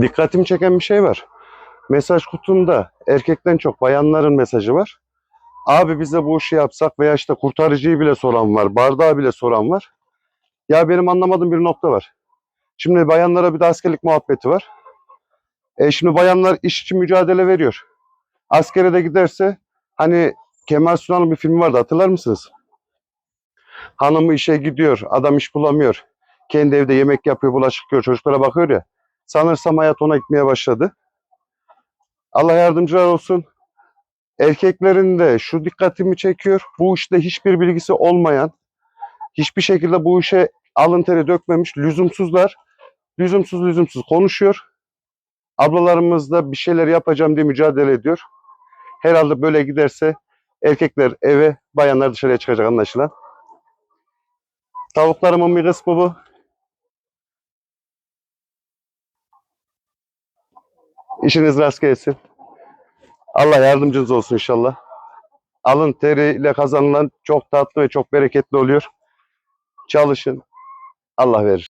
Dikkatimi çeken bir şey var. Mesaj kutumda erkekten çok bayanların mesajı var. Abi bize bu işi yapsak veya işte kurtarıcıyı bile soran var, bardağı bile soran var. Ya benim anlamadığım bir nokta var. Şimdi bayanlara bir de askerlik muhabbeti var. E şimdi bayanlar iş için mücadele veriyor. Askere de giderse hani Kemal Sunal'ın bir filmi vardı hatırlar mısınız? Hanımı işe gidiyor, adam iş bulamıyor. Kendi evde yemek yapıyor, bulaşık yıkıyor, çocuklara bakıyor ya. Sanırsam hayat ona gitmeye başladı. Allah yardımcılar olsun. Erkeklerin de şu dikkatimi çekiyor. Bu işte hiçbir bilgisi olmayan, hiçbir şekilde bu işe alın teri dökmemiş lüzumsuzlar. Lüzumsuz lüzumsuz konuşuyor. Ablalarımız da bir şeyler yapacağım diye mücadele ediyor. Herhalde böyle giderse erkekler eve, bayanlar dışarıya çıkacak anlaşılan. Tavuklarımın bir kısmı bu. İşiniz rast gelsin. Allah yardımcınız olsun inşallah. Alın teriyle kazanılan çok tatlı ve çok bereketli oluyor. Çalışın. Allah verir.